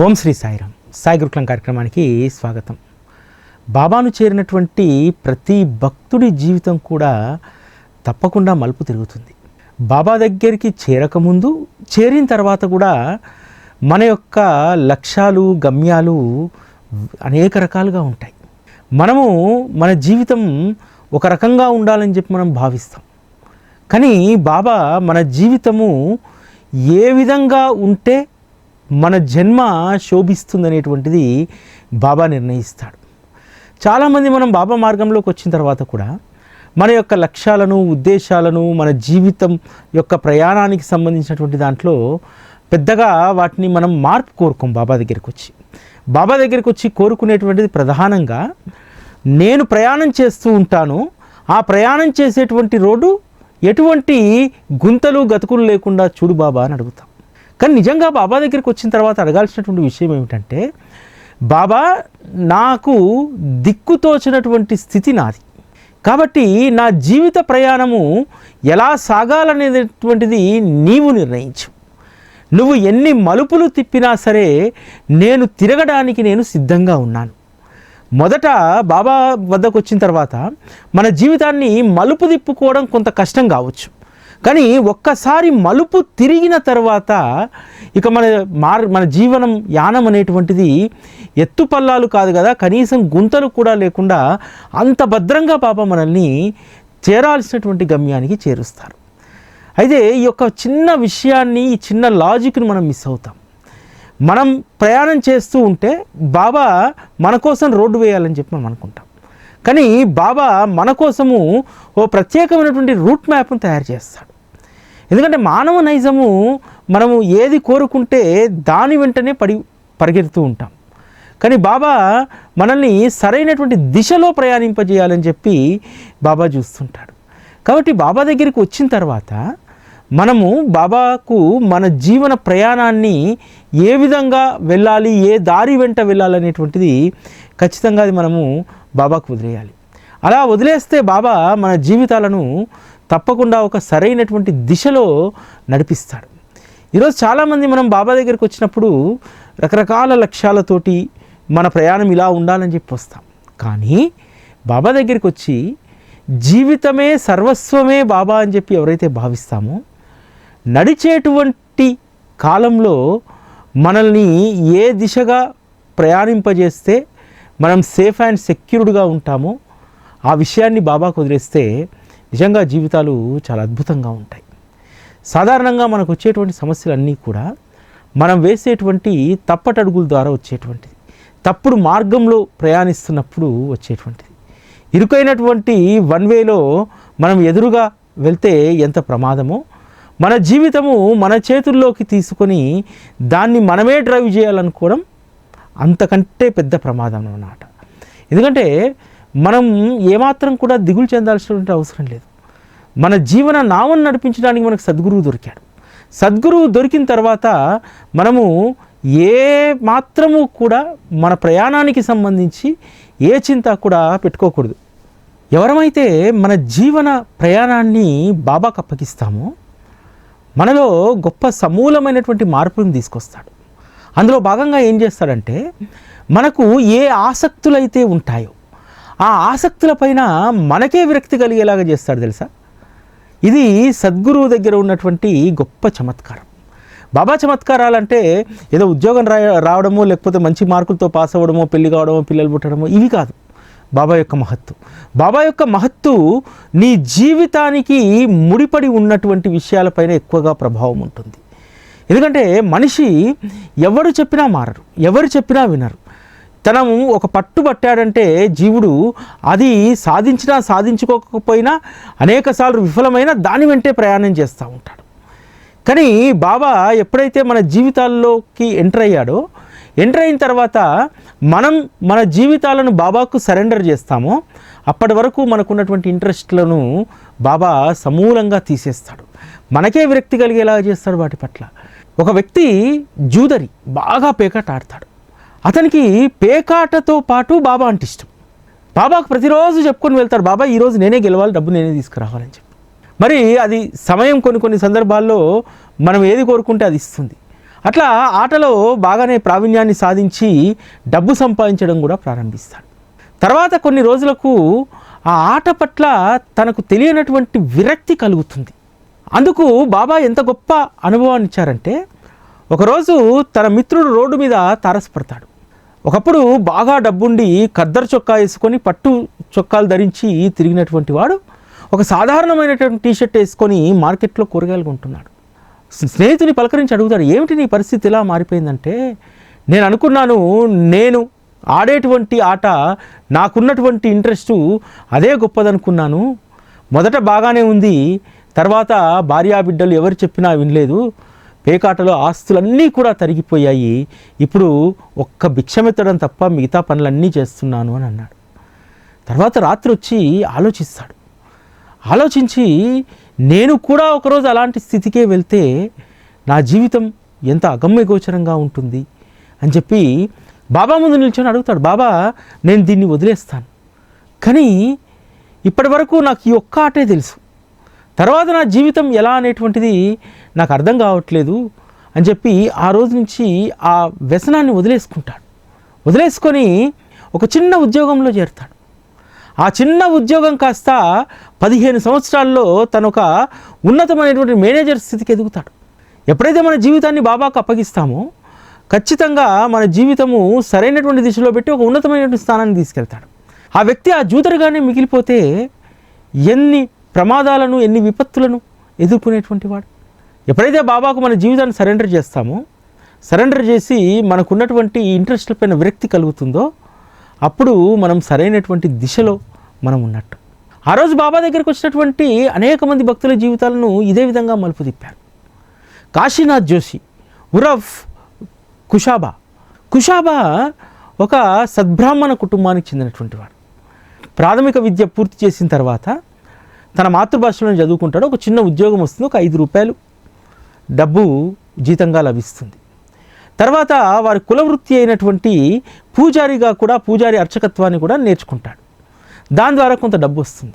ఓం శ్రీ సాయిరామ్. సాయి గురుకులం కార్యక్రమానికి స్వాగతం. బాబాను చేరినటువంటి ప్రతి భక్తుడి జీవితం కూడా తప్పకుండా మలుపు తిరుగుతుంది. బాబా దగ్గరికి చేరకముందు చేరిన తర్వాత కూడా మన యొక్క లక్ష్యాలు గమ్యాలు అనేక రకాలుగా ఉంటాయి. మనము మన జీవితం ఒక రకంగా ఉండాలని చెప్పి మనం భావిస్తాం. కానీ బాబా మన జీవితము ఏ విధంగా ఉంటే మన జన్మ శోభిస్తుందనేటువంటిది బాబా నిర్ణయిస్తాడు. చాలామంది మనం బాబా మార్గంలోకి వచ్చిన తర్వాత కూడా మన యొక్క లక్ష్యాలను ఉద్దేశాలను మన జీవితం యొక్క ప్రయాణానికి సంబంధించినటువంటి దాంట్లో పెద్దగా వాటిని మనం మార్పు కోరుకోం బాబా దగ్గరికి వచ్చి బాబా దగ్గరికి వచ్చి కోరుకునేటువంటిది ప్రధానంగా నేను ప్రయాణం చేస్తూ ఉంటాను ఆ ప్రయాణం చేసేటువంటి రోడ్డు ఎటువంటి గుంతలు గతుకులు లేకుండా చూడు బాబా అని అడుగుతాం. కానీ నిజంగా బాబా దగ్గరికి వచ్చిన తర్వాత అడగాల్సినటువంటి విషయం ఏమిటంటే బాబా నాకు దిక్కుతోచినటువంటి స్థితి నాది. కాబట్టి నా జీవిత ప్రయాణము ఎలా సాగాలనేటువంటిది నీవు నిర్ణయించు. నువ్వు ఎన్ని మలుపులు తిప్పినా సరే నేను తిరగడానికి నేను సిద్ధంగా ఉన్నాను. మొదట బాబా వద్దకు వచ్చిన తర్వాత మన జీవితాన్ని మలుపు తిప్పుకోవడం కొంత కష్టం కావచ్చు. కానీ ఒక్కసారి మలుపు తిరిగిన తర్వాత ఇక మన మార్ మన జీవనం యానం అనేటువంటిది ఎత్తుపల్లాలు కాదు కదా కనీసం గుంతలు కూడా లేకుండా అంత భద్రంగా పాప మనల్ని చేరాల్సినటువంటి గమ్యానికి చేరుస్తారు. అయితే ఈ యొక్క చిన్న విషయాన్ని ఈ చిన్న లాజిక్ని మనం మిస్ అవుతాం. మనం ప్రయాణం చేస్తూ ఉంటే బాబా మన కోసం రోడ్డు వేయాలని చెప్పి మనం అనుకుంటాం. కానీ బాబా మన కోసము ఓ ప్రత్యేకమైనటువంటి రూట్ మ్యాప్ను తయారు చేస్తాడు. ఎందుకంటే మానవ నైజము మనము ఏది కోరుకుంటే దాని వెంటనే పడి పరిగెడుతూ ఉంటాం. కానీ బాబా మనల్ని సరైనటువంటి దిశలో ప్రయాణింపజేయాలని చెప్పి బాబా చూస్తుంటాడు. కాబట్టి బాబా దగ్గరికి వచ్చిన తర్వాత మనము బాబాకు మన జీవన ప్రయాణాన్ని ఏ విధంగా వెళ్ళాలి ఏ దారి వెంట వెళ్ళాలనేటువంటిది ఖచ్చితంగా అది మనము బాబాకు వదిలేయాలి. అలా వదిలేస్తే బాబా మన జీవితాలను తప్పకుండా ఒక సరైనటువంటి దిశలో నడిపిస్తాడు. ఈరోజు చాలామంది మనం బాబా దగ్గరికి వచ్చినప్పుడు రకరకాల లక్ష్యాలతోటి మన ప్రయాణం ఇలా ఉండాలని చెప్పి వస్తాం. కానీ బాబా దగ్గరికి వచ్చి జీవితమే సర్వస్వమే బాబా అని చెప్పి ఎవరైతే భావిస్తామో నడిచేటువంటి కాలంలో మనల్ని ఏ దిశగా ప్రయాణింపజేస్తే మనం సేఫ్ అండ్ సెక్యూర్డ్గా ఉంటామో ఆ విషయాన్ని బాబాకు వదిలేస్తే నిజంగా జీవితాలు చాలా అద్భుతంగా ఉంటాయి. సాధారణంగా మనకు వచ్చేటువంటి సమస్యలన్నీ కూడా మనం వేసేటువంటి తప్పటడుగుల ద్వారా వచ్చేటువంటిది. తప్పుడు మార్గంలో ప్రయాణిస్తున్నప్పుడు వచ్చేటువంటిది. ఇరుకైనటువంటి వన్ వేలో మనం ఎదురుగా వెళ్తే ఎంత ప్రమాదమో మన జీవితము మన చేతుల్లోకి తీసుకొని దాన్ని మనమే డ్రైవ్ చేయాలనుకోవడం అంతకంటే పెద్ద ప్రమాదం అన్నమాట. ఎందుకంటే మనం ఏమాత్రం కూడా దిగులు చెందాల్సినటువంటి అవసరం లేదు. మన జీవన నామం నడిపించడానికి మనకు సద్గురువు దొరికాడు. సద్గురువు దొరికిన తర్వాత మనము ఏ మాత్రము కూడా మన ప్రయాణానికి సంబంధించి ఏ చింత కూడా పెట్టుకోకూడదు. ఎవరమైతే మన జీవన ప్రయాణాన్ని బాబాకు అప్పగిస్తామో మనలో గొప్ప సమూలమైనటువంటి మార్పులను తీసుకొస్తాడు. అందులో భాగంగా ఏం చేస్తాడంటే మనకు ఏ ఆసక్తులైతే ఉంటాయో ఆ ఆసక్తులపైన మనకే విరక్తి కలిగేలాగా చేస్తాడు తెలుసా? ఇది సద్గురువు దగ్గర ఉన్నటువంటి గొప్ప చమత్కారం. బాబా చమత్కారాలంటే ఏదో ఉద్యోగం రా రావడమో లేకపోతే మంచి మార్కులతో పాస్ అవ్వడమో పెళ్ళి కావడమో పిల్లలు పుట్టడమో ఇవి కాదు. బాబా యొక్క మహత్తు. బాబా యొక్క మహత్తు నీ జీవితానికి ముడిపడి ఉన్నటువంటి విషయాలపైన ఎక్కువగా ప్రభావం ఉంటుంది. ఎందుకంటే మనిషి ఎవరు చెప్పినా మారరు ఎవరు చెప్పినా వినరు. తనము ఒక పట్టు పట్టాడంటే జీవుడు అది సాధించినా సాధించుకోకపోయినా అనేకసార్లు విఫలమైన దాని వెంటే ప్రయాణం చేస్తూ ఉంటాడు. కానీ బాబా ఎప్పుడైతే మన జీవితాల్లోకి ఎంటర్ అయ్యాడో ఎంటర్ అయిన తర్వాత మనం మన జీవితాలను బాబాకు సరెండర్ చేస్తామో అప్పటి వరకు మనకున్నటువంటి ఇంట్రెస్ట్లను బాబా సమూలంగా తీసేస్తాడు. మనకే విరక్తి కలిగేలా చేస్తాడు వాటి పట్ల. ఒక వ్యక్తి జూదరి బాగా పేకాట ఆడతాడు అతనికి పేకాటతో పాటు బాబా అంటే ఇష్టం. బాబాకు ప్రతిరోజు చెప్పుకొని వెళ్తారు బాబా ఈరోజు నేనే గెలవాలి డబ్బు నేనే తీసుకురావాలని చెప్పి. మరి అది సమయం కొన్ని కొన్ని సందర్భాల్లో మనం ఏది కోరుకుంటే అది ఇస్తుంది. అట్లా ఆటలో బాగానే ప్రావీణ్యాన్ని సాధించి డబ్బు సంపాదించడం కూడా ప్రారంభిస్తాడు. తర్వాత కొన్ని రోజులకు ఆ ఆట పట్ల తనకు తెలియనటువంటి విరక్తి కలుగుతుంది. అందుకు బాబా ఎంత గొప్ప అనుభవాన్ని ఇచ్చారంటే ఒకరోజు తన మిత్రుడు రోడ్డు మీద తారసపడతాడు. ఒకప్పుడు బాగా డబ్బుండి ఖద్దరు చొక్కా వేసుకొని పట్టు చొక్కాలు ధరించి తిరిగినటువంటి వాడు ఒక సాధారణమైనటువంటి టీషర్ట్ వేసుకొని మార్కెట్లో కూరగాయలు కొంటున్నాడు. స్నేహితుని పలకరించి అడుగుతాడు ఏమిటి నీ పరిస్థితి ఇలా మారిపోయిందంటే? నేను అనుకున్నాను నేను ఆడేటువంటి ఆట నాకున్నటువంటి ఇంట్రెస్టు అదే గొప్పదనుకున్నాను. మొదట బాగానే ఉంది తర్వాత భార్యాబిడ్డలు ఎవరు చెప్పినా వినలేదు. పేకాటలో ఆస్తులన్నీ కూడా తరిగిపోయాయి. ఇప్పుడు ఒక్క భిక్షమెత్తడం తప్ప మిగతా పనులన్నీ చేస్తున్నాను అని అన్నాడు. తర్వాత రాత్రి వచ్చి ఆలోచిస్తాడు. ఆలోచించి నేను కూడా ఒకరోజు అలాంటి స్థితికే వెళ్తే నా జీవితం ఎంత అగమ్యగోచరంగా ఉంటుంది అని చెప్పి బాబా ముందు నిల్చొని అడుగుతాడు. బాబా నేను దీన్ని వదిలేస్తాను. కానీ ఇప్పటి వరకు నాకు ఈ ఒక్క ఆటే తెలుసు. తర్వాత నా జీవితం ఎలా అనేటువంటిది నాకు అర్థం కావట్లేదు అని చెప్పి ఆ రోజు నుంచి ఆ వ్యసనాన్ని వదిలేసుకుంటాడు. వదిలేసుకొని ఒక చిన్న ఉద్యోగంలో చేరుతాడు. ఆ చిన్న ఉద్యోగం కాస్త పదిహేను సంవత్సరాల్లో తను ఒక ఉన్నతమైనటువంటి మేనేజర్ స్థితికి ఎదుగుతాడు. ఎప్పుడైతే మన జీవితాన్ని బాబాకు అప్పగిస్తామో ఖచ్చితంగా మన జీవితము సరైనటువంటి దిశలో పెట్టి ఒక ఉన్నతమైనటువంటి స్థానాన్ని తీసుకెళ్తాడు. ఆ వ్యక్తి ఆ జూదరుగానే మిగిలిపోతే ఎన్ని ప్రమాదాలను ఎన్ని విపత్తులను ఎదుర్కొనేటువంటి వాడు? ఎప్పుడైతే బాబాకు మన జీవితాన్ని సరెండర్ చేస్తామో సరెండర్ చేసి మనకున్నటువంటి ఇంట్రెస్ట్ల పైన విరక్తి కలుగుతుందో అప్పుడు మనం సరైనటువంటి దిశలో మనం ఉన్నట్టు. ఆ రోజు బాబా దగ్గరికి వచ్చినటువంటి అనేక మంది భక్తుల జీవితాలను ఇదే విధంగా మలుపు తిప్పారు. కాశీనాథ్ జోషి ఉరఫ్ కుషాబా. కుషాబా ఒక సద్బ్రాహ్మణ కుటుంబానికి చెందినటువంటి వాడు. ప్రాథమిక విద్య పూర్తి చేసిన తర్వాత తన మాతృభాషలో చదువుకుంటాడు. ఒక చిన్న ఉద్యోగం వస్తుంది. ఒక ఐదు రూపాయలు డబ్బు జీతంగా లభిస్తుంది. తర్వాత వారి కులవృత్తి అయినటువంటి పూజారిగా కూడా పూజారి అర్చకత్వాన్ని కూడా నేర్చుకుంటాడు. దాని ద్వారా కొంత డబ్బు వస్తుంది.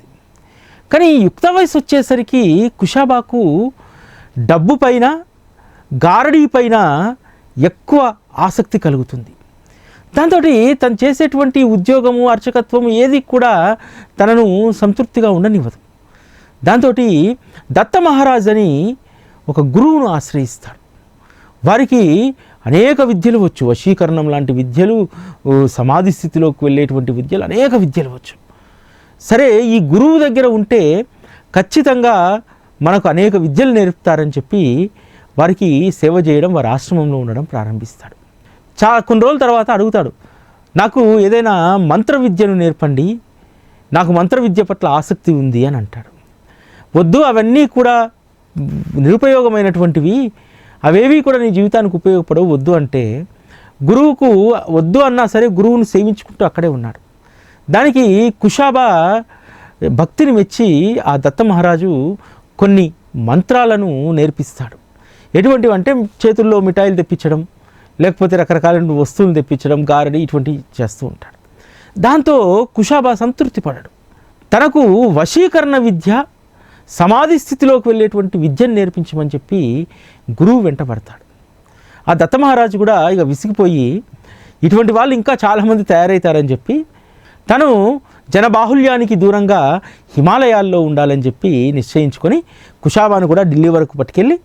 కానీ యుక్త వయసు వచ్చేసరికి కుషాబాకు డబ్బు పైన గారడీ పైన ఎక్కువ ఆసక్తి కలుగుతుంది. దాంతో తను చేసేటువంటి ఉద్యోగము అర్చకత్వము ఏది కూడా తనను సంతృప్తిగా ఉండనివ్వదు. దాంతో దత్త మహారాజ్ అని ఒక గురువును ఆశ్రయిస్తాడు. వారికి అనేక విద్యలు వచ్చు. వశీకరణం లాంటి విద్యలు సమాధి స్థితిలోకి వెళ్ళేటువంటి విద్యలు అనేక విద్యలు వచ్చు. సరే ఈ గురువు దగ్గర ఉంటే ఖచ్చితంగా మనకు అనేక విద్యలు నేర్పుతారని చెప్పి వారికి సేవ చేయడం వారి ఆశ్రమంలో ఉండడం ప్రారంభిస్తాడు. చా కొన్ని రోజుల తర్వాత అడుగుతాడు నాకు ఏదైనా మంత్ర విద్యను నేర్పండి. నాకు మంత్ర విద్య పట్ల ఆసక్తి ఉంది అని అంటాడు. వద్దు అవన్నీ కూడా నిరుపయోగమైనటువంటివి అవేవి కూడా నీ జీవితానికి ఉపయోగపడవు వద్దు అంటే గురువుకు వద్దు అన్నా సరే గురువును సేవించుకుంటూ అక్కడే ఉన్నాడు. దానికి కుషాబా భక్తిని మెచ్చి ఆ దత్త మహారాజు కొన్ని మంత్రాలను నేర్పిస్తాడు. ఎటువంటివి అంటే చేతుల్లో మిఠాయిలు తెప్పించడం లేకపోతే రకరకాల వస్తువులు తెప్పించడం గారడి ఇటువంటివి చేస్తూ ఉంటాడు. దాంతో కుషాబా సంతృప్తి పడడు. తనకు వశీకరణ విద్య సమాధి స్థితిలోకి వెళ్ళేటువంటి విద్యను నేర్పించమని చెప్పి గురువు వెంటబడతాడు. ఆ దత్త మహారాజు కూడా ఇక విసిగిపోయి ఇటువంటి వాళ్ళు ఇంకా చాలామంది తయారవుతారని చెప్పి తను జనబాహుల్యానికి దూరంగా హిమాలయాల్లో ఉండాలని చెప్పి నిశ్చయించుకొని కుషాబాను కూడా ఢిల్లీ వరకు పట్టుకెళ్ళి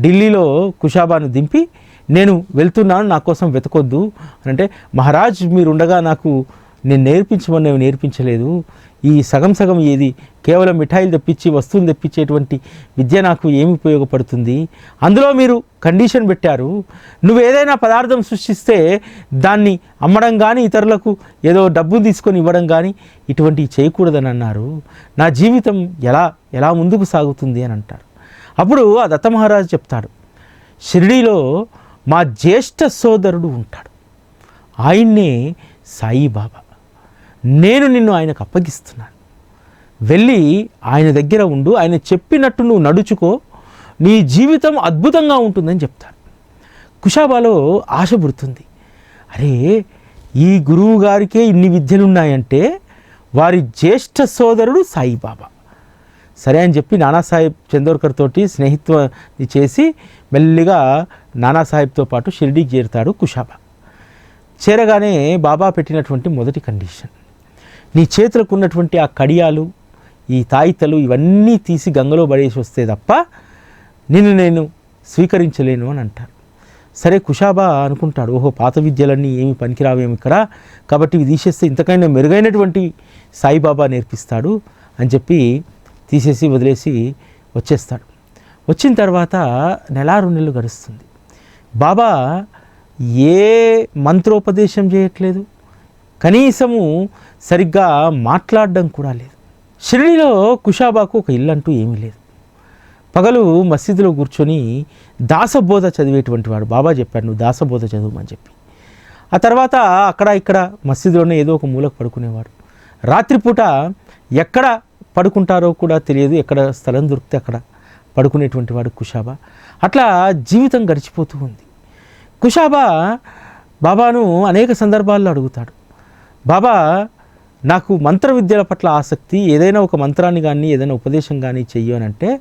ఢిల్లీలో కుషాబాను దింపి నేను వెళ్తున్నాను నా కోసం వెతకొద్దు అంటే మహారాజ్ మీరు ఉండగా నాకు నేను నేర్పించమని నేను నేర్పించలేదు. ఈ సగం సగం ఏది? కేవలం మిఠాయిలు తెప్పించి వస్తువులు తెప్పించేటువంటి విద్య నాకు ఏమి ఉపయోగపడుతుంది? అందులో మీరు కండిషన్ పెట్టారు. నువ్వు ఏదైనా పదార్థం సృష్టిస్తే దాన్ని అమ్మడం కానీ ఇతరులకు ఏదో డబ్బు తీసుకొని ఇవ్వడం కానీ ఇటువంటివి చేయకూడదని అన్నారు. నా జీవితం ఎలా ఎలా ముందుకు సాగుతుంది అని అంటారు. అప్పుడు ఆ దత్త మహారాజు చెప్తాడు. షిరిడీలో మా జ్యేష్ఠ సోదరుడు ఉంటాడు. ఆయన్నే సాయిబాబా. నేను నిన్ను ఆయనకు అప్పగిస్తున్నాను. వెళ్ళి ఆయన దగ్గర ఉండు ఆయన చెప్పినట్టు నువ్వు నడుచుకో నీ జీవితం అద్భుతంగా ఉంటుందని చెప్తాను కుషాబాలో ఆశ పుడుతుంది. అరే ఈ గురువు గారికే ఇన్ని విద్యలు ఉన్నాయంటే వారి జ్యేష్ఠ సోదరుడు సాయిబాబా. సరే అని చెప్పి నానాసాహెబ్ చందోర్కర్ తోటి స్నేహిత్వం చేసి మెల్లిగా నానాసాహెబ్తో పాటు షిరిడీకి చేరుతాడు కుషాబా. చేరగానే బాబా పెట్టినటువంటి మొదటి కండిషన్. నీ చేతులకు ఉన్నటువంటి ఆ కడియాలు ఈ తాయితలు ఇవన్నీ తీసి గంగలో పడేసి వస్తే తప్ప నిన్ను నేను స్వీకరించలేను అని అంటారు. సరే కుషాబా అనుకుంటాడు ఓహో పాత విద్యలన్నీ ఏమి పనికిరావేమి ఇక్కడ? కాబట్టి ఇవి తీసేస్తే ఇంతకైనా మెరుగైనటువంటి సాయిబాబా నేర్పిస్తాడు అని చెప్పి తీసేసి వదిలేసి వచ్చేస్తాడు. వచ్చిన తర్వాత నెలారు నెలలు గడుస్తుంది. బాబా ఏ మంత్రోపదేశం చేయట్లేదు. కనీసము సరిగ్గా మాట్లాడడం కూడా లేదు. షిరిడిలో కుషాబాకు ఒక ఇల్లు అంటూ ఏమీ లేదు. పగలు మసీదులో కూర్చొని దాసబోధ చదివేటువంటి వాడు బాబా చెప్పాడు నువ్వు దాసబోధ చదువుమని చెప్పి. ఆ తర్వాత అక్కడ ఇక్కడ మసీదులోనే ఏదో ఒక మూలకు పడుకునేవాడు. రాత్రిపూట ఎక్కడ పడుకుంటారో కూడా తెలియదు ఎక్కడ స్థలం దొరికితే అక్కడ పడుకునేటువంటి వాడు కుషాబా. అట్లా జీవితం గడిచిపోతూ ఉంది. కుషాబా బాబాను అనేక సందర్భాల్లో అడుగుతాడు. బాబా నాకు మంత్ర విద్యల పట్ల ఆసక్తి ఏదైనా ఒక మంత్రాన్ని కానీ ఏదైనా ఉపదేశం కానీ చెయ్యి అని అంటే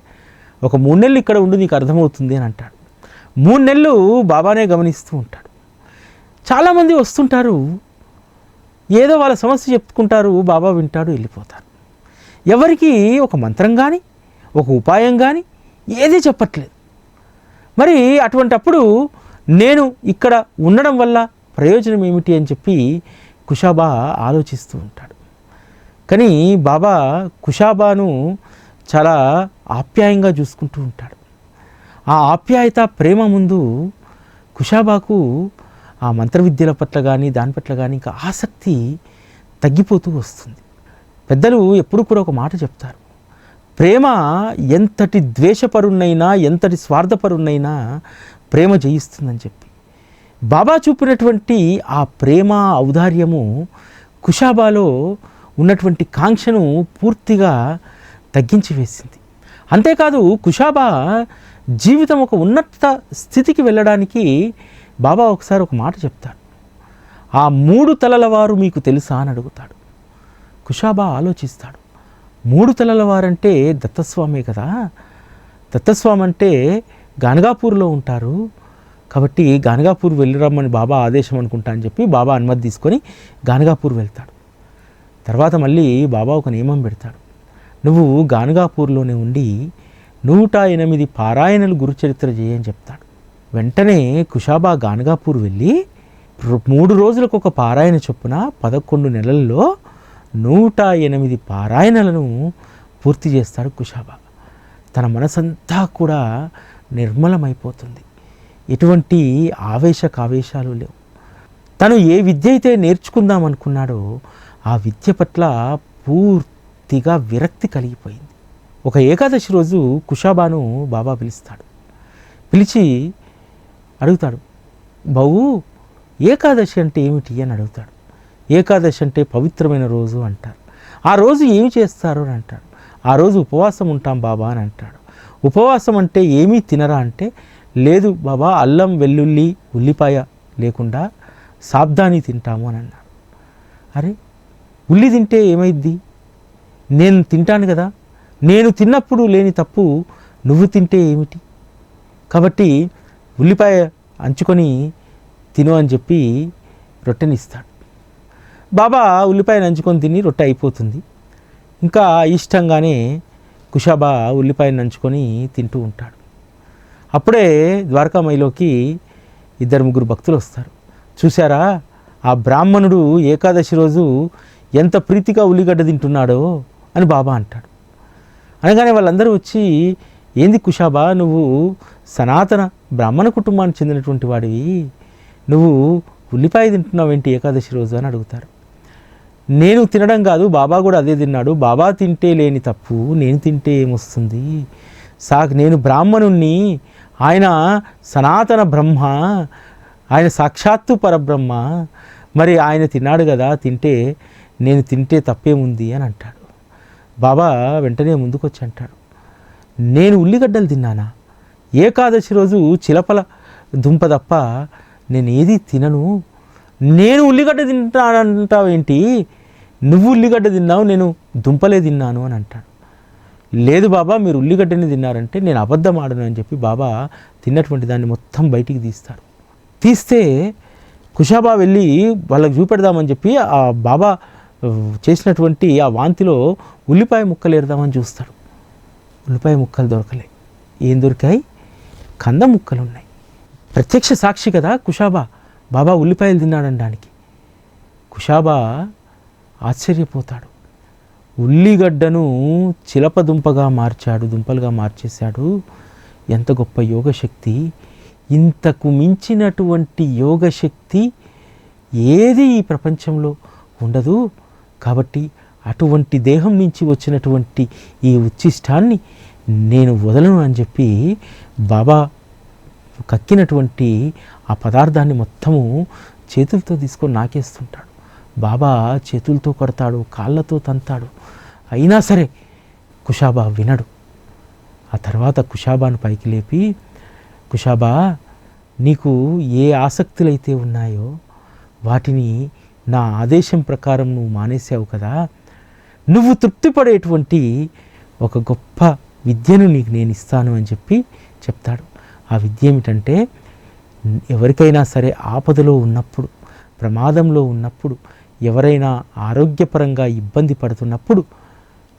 ఒక మూడు నెలలు ఇక్కడ ఉండి నీకు అర్థమవుతుంది అని అంటాడు. మూడు నెలలు బాబానే గమనిస్తూ ఉంటాడు. చాలామంది వస్తుంటారు ఏదో వాళ్ళ సమస్య చెప్పుకుంటారు బాబా వింటాడు వెళ్ళిపోతారు. ఎవరికి ఒక మంత్రం కానీ ఒక ఉపాయం కానీ ఏదీ చెప్పట్లేదు. మరి అటువంటప్పుడు నేను ఇక్కడ ఉండడం వల్ల ప్రయోజనం ఏమిటి అని చెప్పి కుషాబా ఆలోచిస్తూ ఉంటాడు. కానీ బాబా కుషాబాను చాలా ఆప్యాయంగా చూసుకుంటూ ఉంటాడు. ఆ ఆప్యాయత ప్రేమ ముందు కుషాబాకు ఆ మంత్ర విద్యల పట్ల కానీ దాని పట్ల కానీ ఇంకా ఆసక్తి తగ్గిపోతూ వస్తుంది. పెద్దలు ఎప్పుడు కూడా ఒక మాట చెప్తారు. ప్రేమ ఎంతటి ద్వేషపరున్నైనా ఎంతటి స్వార్థపరున్నైనా ప్రేమ జయిస్తుందని చెప్పి. బాబా చూపినటువంటి ఆ ప్రేమ ఔదార్యము కుషాబాలో ఉన్నటువంటి కాంక్షను పూర్తిగా తగ్గించి వేసింది. అంతేకాదు కుషాబా జీవితం ఒక ఉన్నత స్థితికి వెళ్ళడానికి బాబా ఒకసారి ఒక మాట చెప్తాడు. ఆ మూడు తలల వారు మీకు తెలుసా అని అడుగుతాడు. కుషాబా ఆలోచిస్తాడు. మూడు తలల వారంటే దత్తస్వామే కదా? దత్తస్వామి అంటే గానగాపూర్లో ఉంటారు. కాబట్టి గానగాపూర్ వెళ్ళిరమ్మని బాబా ఆదేశం అనుకుంటా అని చెప్పి బాబా అనుమతి తీసుకొని గానగాపూర్ వెళ్తాడు. తర్వాత మళ్ళీ బాబా ఒక నియమం పెడతాడు. నువ్వు గానగాపూర్లోనే ఉండి నూట ఎనిమిది పారాయణలు గురుచరిత్ర చేయని చెప్తాడు. వెంటనే కుషాబా గానగాపూర్ వెళ్ళి మూడు రోజులకు ఒక పారాయణ చొప్పున పదకొండు నెలల్లో నూట ఎనిమిది పారాయణలను పూర్తి చేస్తాడు కుషాబా. తన మనసంతా కూడా నిర్మలమైపోతుంది. ఎటువంటి ఆవేశ కావేశాలు లేవు. తను ఏ విద్య అయితే నేర్చుకుందాం అనుకున్నాడో ఆ విద్య పట్ల పూర్తిగా విరక్తి కలిగిపోయింది. ఒక ఏకాదశి రోజు కుషాబాను బాబా పిలుస్తాడు. పిలిచి అడుగుతాడు బావు ఏకాదశి అంటే ఏమిటి? అని అడుగుతాడు. ఏకాదశి అంటే పవిత్రమైన రోజు అంటారు. ఆ రోజు ఏమి చేస్తారు? అని అంటాడు. ఆ రోజు ఉపవాసం ఉంటాం బాబా అని అంటాడు. ఉపవాసం అంటే ఏమీ తినరా? అంటే లేదు బాబా అల్లం వెల్లుల్లి ఉల్లిపాయ లేకుండా సాబ్దాని తింటాము అని అన్నారు అరే ఉల్లి తింటే ఏమైద్ది? నేను తింటాను కదా నేను తిన్నప్పుడు లేని తప్పు నువ్వు తింటే ఏమిటి? కాబట్టి ఉల్లిపాయ అంచుకొని తిను అని చెప్పి రొట్టెని ఇస్తాడు బాబా ఉల్లిపాయను అంచుకొని తిని రొట్టె అయిపోతుంది. ఇంకా ఇష్టంగానే కుషాబా ఉల్లిపాయను నంచుకొని తింటూ ఉంటాడు. అప్పుడే ద్వారకామయిలోకి ఇద్దరు ముగ్గురు భక్తులు వస్తారు. చూసారా ఆ బ్రాహ్మణుడు ఏకాదశి రోజు ఎంత ప్రీతిగా ఉల్లిగడ్డ తింటున్నాడో అని బాబా అంటాడు. అనగానే వాళ్ళందరూ వచ్చి ఏంది కుషాబా నువ్వు సనాతన బ్రాహ్మణ కుటుంబానికి చెందినటువంటి వాడివి. నువ్వు ఉల్లిపాయ తింటున్నావేంటి ఏకాదశి రోజు? అని అడుగుతారు. నేను తినడం కాదు బాబా కూడా అదే తిన్నాడు. బాబా తింటే లేని తప్పు నేను తింటే ఏమొస్తుంది? సా నేను బ్రాహ్మణుణ్ణి ఆయన సనాతన బ్రహ్మ ఆయన సాక్షాత్తు పరబ్రహ్మ. మరి ఆయన తిన్నాడు కదా తింటే నేను తింటే తప్పేముంది అని అంటాడు. బాబా వెంటనే ముందుకొచ్చి అంటాడు. నేను ఉల్లిగడ్డలు తిన్నానా? ఏకాదశి రోజు చిలపల దుంప తప్ప నేను ఏది తినను? నేను ఉల్లిగడ్డ తింటానంటావేంటి? నువ్వు ఉల్లిగడ్డ తిన్నావు నేను దుంపలే తిన్నాను అని అంటాడు. లేదు బాబా మీరు ఉల్లిగడ్డని తిన్నారంటే నేను అబద్ధం ఆడను అని చెప్పి బాబా తిన్నటువంటి దాన్ని మొత్తం బయటికి తీస్తారు తీస్తే కుషాబా వెళ్ళి వాళ్ళకి చూపెడదామని చెప్పి ఆ బాబా చేసినటువంటి ఆ వాంతిలో ఉల్లిపాయ ముక్కలు ఎడదామని చూస్తాడు. ఉల్లిపాయ ముక్కలు దొరకలే. ఏం దొరికాయి? కంద ముక్కలు ఉన్నాయి. ప్రత్యక్ష సాక్షి కదా కుషాబా. బాబా ఉల్లిపాయలు తిన్నాడనడానికి కుషాబా ఆశ్చర్యపోతాడు. ఉల్లిగడ్డను చిలపదుంపగా మార్చాడు దుంపలుగా మార్చేశాడు. ఎంత గొప్ప యోగశక్తి. ఇంతకు మించినటువంటి యోగశక్తి ఏది ఈ ప్రపంచంలో ఉండదు. కాబట్టి అటువంటి దేహం నుంచి వచ్చినటువంటి ఈ ఉచ్ఛిష్టాన్ని నేను వదలను అని చెప్పి బాబా కక్కినటువంటి ఆ పదార్థాన్ని మొత్తము చేతులతో తీసుకొని నాకేస్తుంటాడు. బాబా చేతులతో కొడతాడు కాళ్ళతో తంతాడు. అయినా సరే కుషాబా వినడు. ఆ తర్వాత కుషాబాను పైకి లేపి కుషాబా నీకు ఏ ఆసక్తులైతే ఉన్నాయో వాటిని నా ఆదేశం ప్రకారం నువ్వు మానేసావు కదా నువ్వు తృప్తిపడేటువంటి ఒక గొప్ప విద్యను నీకు నేను ఇస్తాను అని చెప్పి చెప్తాడు. ఆ విద్య ఏమిటంటే ఎవరికైనా సరే ఆపదలో ఉన్నప్పుడు ప్రమాదంలో ఉన్నప్పుడు ఎవరైనా ఆరోగ్యపరంగా ఇబ్బంది పడుతున్నప్పుడు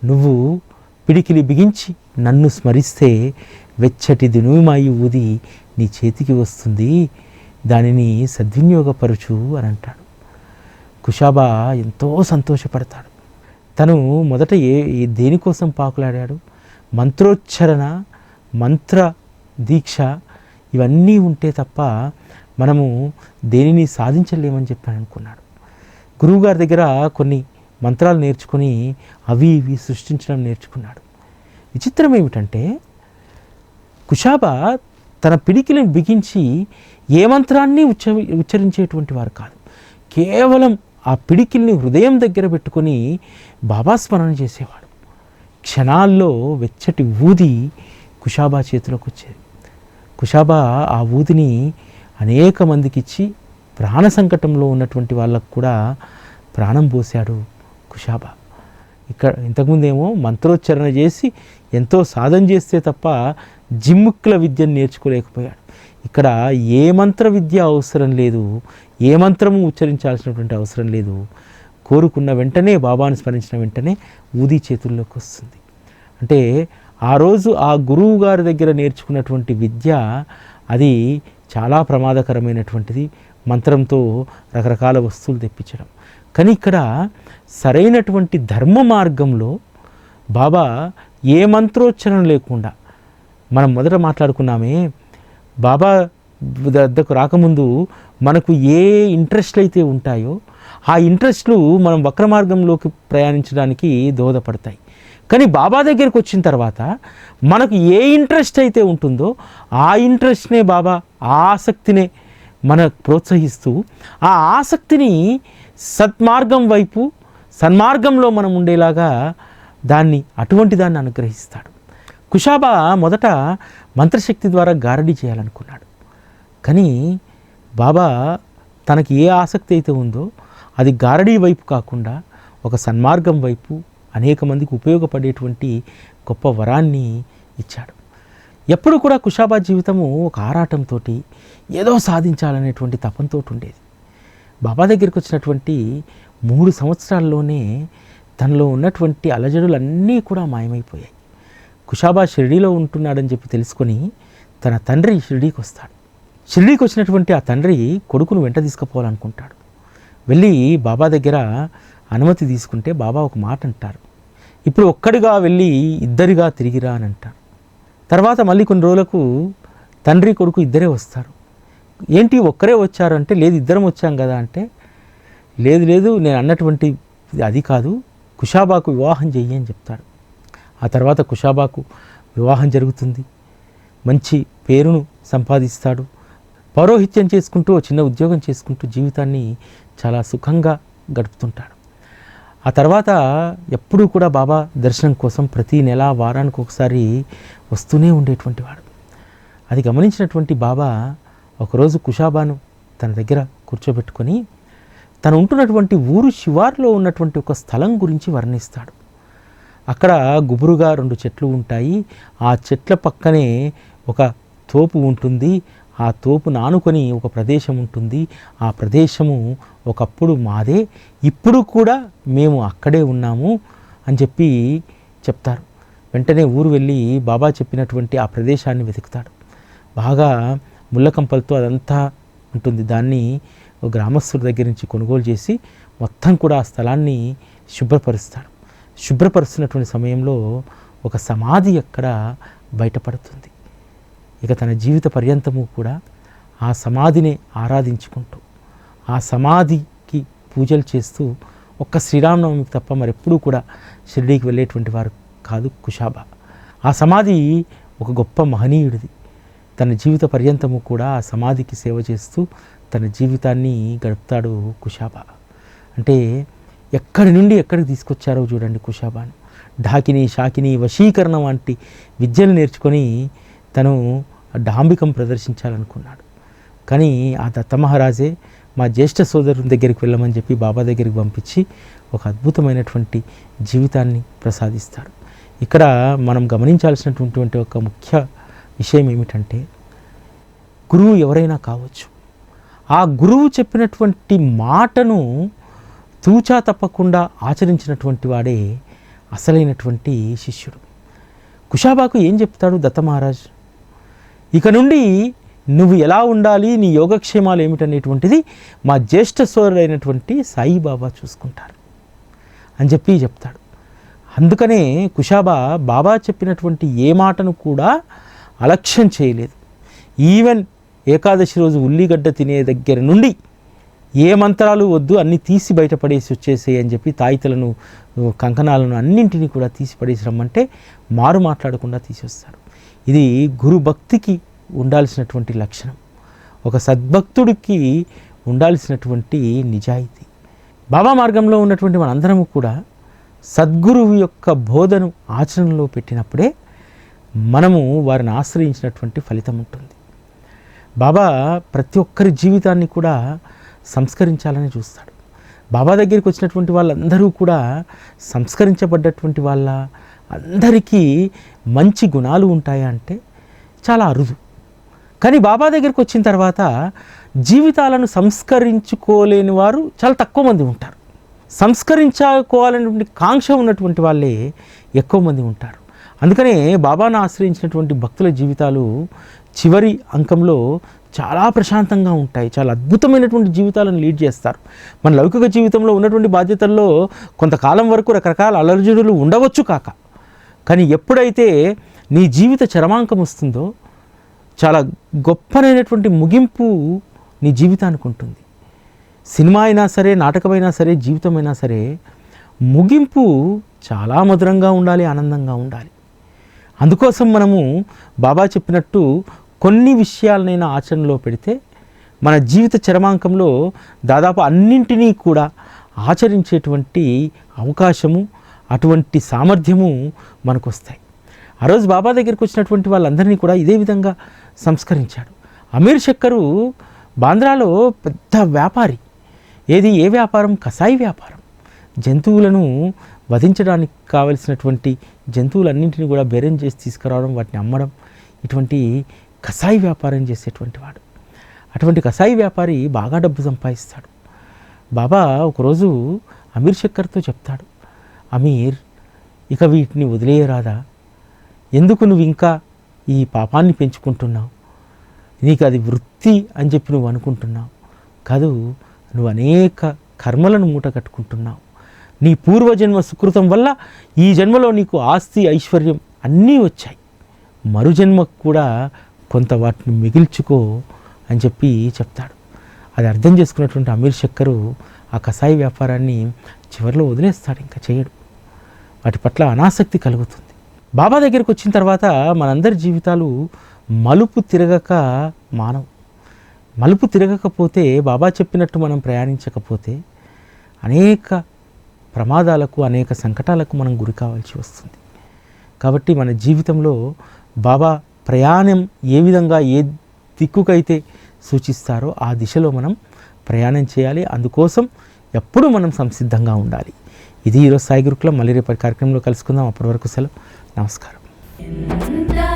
నువ్వు పిడికిలి బిగించి నన్ను స్మరిస్తే వెచ్చటి దినుమాయి ఊది నీ చేతికి వస్తుంది. దానిని సద్వినియోగపరచు అని అంటాడు. కుషాబా ఎంతో సంతోషపడతాడు. తను మొదట ఏ దేనికోసం పాకులాడాడు? మంత్రోచ్చరణ మంత్ర దీక్ష ఇవన్నీ ఉంటే తప్ప మనము దేనిని సాధించలేమని చెప్పాను అనుకున్నాడు గురువుగారి దగ్గర కొన్ని మంత్రాలు నేర్చుకొని అవి ఇవి సృష్టించడం నేర్చుకున్నాడు. విచిత్రం ఏమిటంటే కుషాబా తన పిడికిలను బిగించి ఏ మంత్రాన్ని ఉచ్చ ఉచ్చరించేటువంటి వారు కాదు. కేవలం ఆ పిడికిల్ని హృదయం దగ్గర పెట్టుకొని బాబా స్మరణ చేసేవాడు. క్షణాల్లో వెచ్చటి ఊది కుషాబా చేతిలోకి వచ్చేది. కుషాబా ఆ ఊదిని అనేక మందికి ఇచ్చి ప్రాణ సంకటంలో ఉన్నటువంటి వాళ్ళకు కూడా ప్రాణం పోశాడు కుషాబ. ఇక్కడ ఇంతకుముందేమో మంత్రోచ్చరణ చేసి ఎంతో సాధన చేస్తే తప్ప జిమ్ముక్కుల విద్యను నేర్చుకోలేకపోయాడు. ఇక్కడ ఏ మంత్ర విద్య అవసరం లేదు ఏ మంత్రము ఉచ్చరించాల్సినటువంటి అవసరం లేదు కోరుకున్న వెంటనే బాబాను స్మరించిన వెంటనే ఊది చేతుల్లోకి వస్తుంది. అంటే ఆ రోజు ఆ గురువు గారి దగ్గర నేర్చుకున్నటువంటి విద్య అది చాలా ప్రమాదకరమైనటువంటిది. మంత్రంతో రకరకాల వస్తువులు తెప్పించడం. కానీ ఇక్కడ సరైనటువంటి ధర్మ మార్గంలో బాబా ఏ మంత్రోచ్చరణ లేకుండా మనం మొదట మాట్లాడుకున్నామే బాబా వద్దకు రాకముందు మనకు ఏ ఇంట్రెస్ట్లు అయితే ఉంటాయో ఆ ఇంట్రెస్ట్లు మనం వక్ర మార్గంలోకి ప్రయాణించడానికి దోహదపడతాయి. కానీ బాబా దగ్గరికి వచ్చిన తర్వాత మనకు ఏ ఇంట్రెస్ట్ అయితే ఉంటుందో ఆ ఇంట్రెస్ట్నే బాబా ఆ ఆసక్తినే మన ప్రోత్సహిస్తూ ఆ ఆసక్తిని సత్మార్గం వైపు సన్మార్గంలో మనం ఉండేలాగా దాన్ని అటువంటి దాన్ని అనుగ్రహిస్తాడు. కుషాబా మొదట మంత్రశక్తి ద్వారా గారడీ చేయాలనుకున్నాడు. కానీ బాబా తనకి ఏ ఆసక్తి అయితే ఉందో అది గారడీ వైపు కాకుండా ఒక సన్మార్గం వైపు అనేక మందికి ఉపయోగపడేటువంటి గొప్ప వరాన్ని ఇచ్చాడు. ఎప్పుడు కూడా కుషాబా జీవితము ఒక ఆరాటంతో ఏదో సాధించాలనేటువంటి తపంతో ఉండేది బాబా దగ్గరికి వచ్చినటువంటి మూడు సంవత్సరాల్లోనే తనలో ఉన్నటువంటి అలజడులన్నీ కూడా మాయమైపోయాయి. కుషాబా షిరిడీలో ఉంటున్నాడని చెప్పి తెలుసుకొని తన తండ్రి షిరిడీకి వస్తాడు షిరిడీకి వచ్చినటువంటి ఆ తండ్రి కొడుకును వెంట తీసుకుపోవాలనుకుంటాడు. వెళ్ళి బాబా దగ్గర అనుమతి తీసుకుంటే బాబా ఒక మాట అంటారు ఇప్పుడు ఒక్కడిగా వెళ్ళి ఇద్దరిగా తిరిగిరా అని అంటారు. తర్వాత మళ్ళీ కొన్ని రోజులకు తండ్రి కొడుకు ఇద్దరే వస్తారు. ఏంటి ఒక్కరే వచ్చారంటే లేదు ఇద్దరం వచ్చాం కదా అంటే లేదు లేదు నేను అన్నటువంటి అది కాదు కుషాబాకు వివాహం చెయ్యి అని చెప్తాడు. ఆ తర్వాత కుషాబాకు వివాహం జరుగుతుంది. మంచి పేరును సంపాదిస్తాడు. పౌరోహిత్యం చేసుకుంటూ చిన్న ఉద్యోగం చేసుకుంటూ జీవితాన్ని చాలా సుఖంగా గడుపుతుంటాడు. ఆ తర్వాత ఎప్పుడూ కూడా బాబా దర్శనం కోసం ప్రతి నెల వారానికి ఒకసారి వస్తూనే ఉండేటువంటి వాడు అది గమనించినటువంటి బాబా ఒకరోజు కుషాబాను తన దగ్గర కూర్చోబెట్టుకొని తను ఉంటున్నటువంటి ఊరు శివార్లో ఉన్నటువంటి ఒక స్థలం గురించి వర్ణిస్తాడు. అక్కడ గుబురుగా రెండు చెట్లు ఉంటాయి. ఆ చెట్ల పక్కనే ఒక తోపు ఉంటుంది. ఆ తోపు నానుకొని ఒక ప్రదేశం ఉంటుంది. ఆ ప్రదేశము ఒకప్పుడు మాదే. ఇప్పుడు కూడా మేము అక్కడే ఉన్నాము అని చెప్పి చెప్తారు. వెంటనే ఊరు వెళ్ళి బాబా చెప్పినటువంటి ఆ ప్రదేశాన్ని వెతుకుతాడు. బాగా ముళ్ళకంపలతో అదంతా ఉంటుంది. దాన్ని గ్రామస్తుల దగ్గర నుంచి కొనుగోలు చేసి మొత్తం కూడా ఆ స్థలాన్ని శుభ్రపరుస్తాడు. శుభ్రపరుస్తున్నటువంటి సమయంలో ఒక సమాధి అక్కడ బయటపడుతుంది. ఇక తన జీవిత పర్యంతము కూడా ఆ సమాధిని ఆరాధించుకుంటూ ఆ సమాధికి పూజలు చేస్తూ ఒక్క శ్రీరామనవమికి తప్ప మరెప్పుడూ కూడా షిరిడీకి వెళ్ళేటువంటి వారు కాదు కుషాబ ఆ సమాధి ఒక గొప్ప మహనీయుడిది. తన జీవిత పర్యంతము కూడా ఆ సమాధికి సేవ చేస్తూ తన జీవితాన్ని గడుపుతాడు కుషాబా అంటే ఎక్కడి నుండి ఎక్కడికి తీసుకొచ్చారో చూడండి కుషాబాను ఢాకిని షాకిని వశీకరణ వంటి విద్యలు నేర్చుకొని తను డాంబికం ప్రదర్శించాలనుకున్నాడు. కానీ ఆ దత్తమహారాజే మా జ్యేష్ఠ సోదరుని దగ్గరికి వెళ్ళమని చెప్పి బాబా దగ్గరికి పంపించి ఒక అద్భుతమైనటువంటి జీవితాన్ని ప్రసాదిస్తాడు. ఇక్కడ మనం గమనించాల్సినటువంటి ఒక ముఖ్య విషయం ఏమిటంటే గురువు ఎవరైనా కావచ్చు. ఆ గురువు చెప్పినటువంటి మాటను తూచా తప్పకుండా ఆచరించినటువంటి వాడే అసలైనటువంటి శిష్యుడు. కుషాబాకు ఏం చెప్తాడు దత్త మహారాజ్? ఇక నుండి నువ్వు ఎలా ఉండాలి నీ యోగక్షేమాలు ఏమిటనేటువంటిది మా జ్యేష్ఠ సోదరుడైనటువంటి సాయిబాబా చూసుకుంటారు అని చెప్పి చెప్తాడు. అందుకనే కుషాబా బాబా చెప్పినటువంటి ఏ మాటను కూడా అలక్ష్యం చేయలేదు. ఈవెన్ ఏకాదశి రోజు ఉల్లిగడ్డ తినే దగ్గర నుండి ఏ మంత్రాలు వద్దు అన్నీ తీసి బయటపడేసి వచ్చేసేయి అని చెప్పి తాయితలను కంకణాలను అన్నింటినీ కూడా తీసి పడేసి రమ్మంటే మారు మాట్లాడకుండా తీసేస్తారు. ఇది గురు భక్తికి ఉండాల్సినటువంటి లక్షణం. ఒక సద్భక్తుడికి ఉండాల్సినటువంటి నిజాయితీ. బాబా మార్గంలో ఉన్నటువంటి మనందరము కూడా సద్గురువు యొక్క బోధను ఆచరణలో పెట్టినప్పుడే మనము వారిని ఆశ్రయించినటువంటి ఫలితం ఉంటుంది. బాబా ప్రతి ఒక్కరి జీవితాన్ని కూడా సంస్కరించాలని చూస్తాడు. బాబా దగ్గరికి వచ్చినటువంటి వాళ్ళందరూ కూడా సంస్కరించబడ్డటువంటి వాళ్ళ అందరికీ మంచి గుణాలు ఉంటాయా అంటే చాలా అరుదు. కానీ బాబా దగ్గరికి వచ్చిన తర్వాత జీవితాలను సంస్కరించుకోలేని వారు చాలా తక్కువ మంది ఉంటారు. సంస్కరించుకోవాలనేటువంటి కాంక్ష ఉన్నటువంటి వాళ్ళే ఎక్కువ మంది ఉంటారు. అందుకనే బాబాను ఆశ్రయించినటువంటి భక్తుల జీవితాలు చివరి అంకంలో చాలా ప్రశాంతంగా ఉంటాయి. చాలా అద్భుతమైనటువంటి జీవితాలను లీడ్ చేస్తారు. మన లౌకిక జీవితంలో ఉన్నటువంటి బాధ్యతల్లో కొంతకాలం వరకు రకరకాల అలర్జులు ఉండవచ్చు కాక. కానీ ఎప్పుడైతే నీ జీవిత చరమాంకం వస్తుందో చాలా గొప్పనైనటువంటి ముగింపు నీ జీవితానికి ఉంటుంది. సినిమా అయినా సరే నాటకమైనా సరే జీవితమైనా సరే ముగింపు చాలా మధురంగా ఉండాలి ఆనందంగా ఉండాలి. అందుకోసం మనము బాబా చెప్పినట్టు కొన్ని విషయాలనైనా ఆచరణలో పెడితే మన జీవిత చరమాంకంలో దాదాపు అన్నింటినీ కూడా ఆచరించేటువంటి అవకాశము అటువంటి సామర్థ్యము మనకు వస్తాయి ఆ రోజు బాబా దగ్గరికి వచ్చినటువంటి వాళ్ళందరినీ కూడా ఇదే విధంగా సంస్కరించాడు. అమీర్ షక్కరు బాంద్రాలో పెద్ద వ్యాపారి. ఏది ఏ వ్యాపారం? కసాయి వ్యాపారం. జంతువులను వధించడానికి కావలసినటువంటి జంతువులన్నింటినీ కూడా బేరం చేసి తీసుకురావడం వాటిని అమ్మడం ఇటువంటి కసాయి వ్యాపారం చేసేటువంటి వాడు. అటువంటి కసాయి వ్యాపారి బాగా డబ్బు సంపాదిస్తాడు. బాబా ఒకరోజు అమీర్ శక్కర్తో చెప్తాడు అమీర్ ఇక వీటిని వదిలేయరాదా? ఎందుకు నువ్వు ఇంకా ఈ పాపాన్ని పెంచుకుంటున్నావు? నీకు అది వృత్తి అని చెప్పి నువ్వు అనుకుంటున్నావు. కాదు నువ్వు అనేక కర్మలను మూట కట్టుకుంటున్నావు. నీ పూర్వజన్మ సుకృతం వల్ల ఈ జన్మలో నీకు ఆస్తి ఐశ్వర్యం అన్నీ వచ్చాయి. మరుజన్మకు కూడా కొంత వాటిని మిగిల్చుకో అని చెప్పి చెప్తాడు. అది అర్థం చేసుకున్నటువంటి అమీర్ శక్కరు ఆ కసాయి వ్యాపారాన్ని చివరిలో వదిలేస్తాడు ఇంకా చేయడు. వాటి పట్ల అనాసక్తి కలుగుతుంది. బాబా దగ్గరికి వచ్చిన తర్వాత మనందరి జీవితాలు మలుపు తిరగక మానవు. మలుపు తిరగకపోతే బాబా చెప్పినట్టు మనం ప్రయాణించకపోతే అనేక ప్రమాదాలకు అనేక సంకటాలకు మనం గురి కావాల్సి వస్తుంది. కాబట్టి మన జీవితంలో బాబా ప్రయాణం ఏ విధంగా ఏ దిక్కుకైతే సూచిస్తారో ఆ దిశలో మనం ప్రయాణం చేయాలి. అందుకోసం ఎప్పుడూ మనం సంసిద్ధంగా ఉండాలి. ఇది ఈరోజు సాయి గురుకులం. మళ్ళీ రేపటి కార్యక్రమంలో కలుసుకుందాం. అప్పటి వరకు సెలవు. నమస్కారం.